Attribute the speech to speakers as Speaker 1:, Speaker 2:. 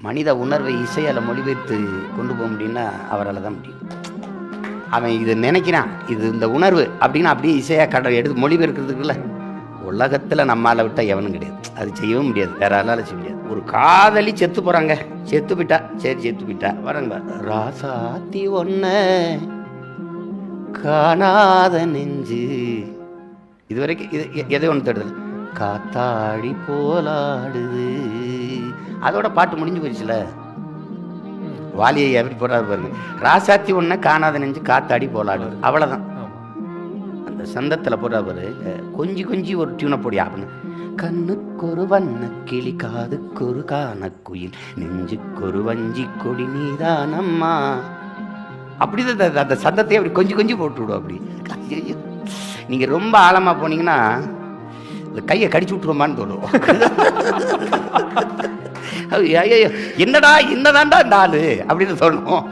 Speaker 1: மனித உணர்வை இசையால் மொழிபெயர்த்து கொண்டு போக முடியும்னா அவரால் தான் முடியும். அவன் இது நினைக்கிறான். இது இந்த உணர்வு அப்படின்னு அப்படியே இசையாக கட எடுத்து மொழிபெயர்க்கிறதுக்குள்ள உலகத்தில் நம்மளால் விட்டால் எவனும் கிடையாது. அது செய்யவும் முடியாது. வேற ஆளால் செய்ய முடியாது. ஒரு காதலி செத்து போகிறாங்க செத்து போயிட்டா. சரி செத்து போயிட்டா. வரங்க ராசாத்தி ஒன்ன காணாத நெஞ்சு. இதுவரைக்கும் இது எ- எதை ஒன்று தேடுதல் காத்தாடி போலாடுது. அதோட பாட்டு முடிஞ்சு போயிடுச்சுல? வாலியை எப்படி போடுறாரு பாருங்க. ராசாத்தி ஒன்றை காணாத நெஞ்சு காத்தாடி போலாடுது அவ்வளோதான் அந்த சந்தத்தில் போடுறா பாரு. கொஞ்சி கொஞ்சி ஒரு டியூனை போடியா அப்படின்னு. கண்ணுக்கொரு வண்ண கிளி காதுக்கொரு காணக்குயில். நெஞ்சுக்கொரு வஞ்சி கொடி நீதானம்மா அப்படிதான் அந்த- அந்த சந்தத்தை அப்படி கொஞ்சம் கொஞ்சம் போட்டு விடும் அப்படி. நீங்கள் நீங்க ரொம்ப ஆழமா போனீங்கன்னா இந்த கையை கடிச்சு விட்டுருமான்னு தோணும். என்னடா என்னதான்டா நாலு அப்படின்னு சொல்லணும்.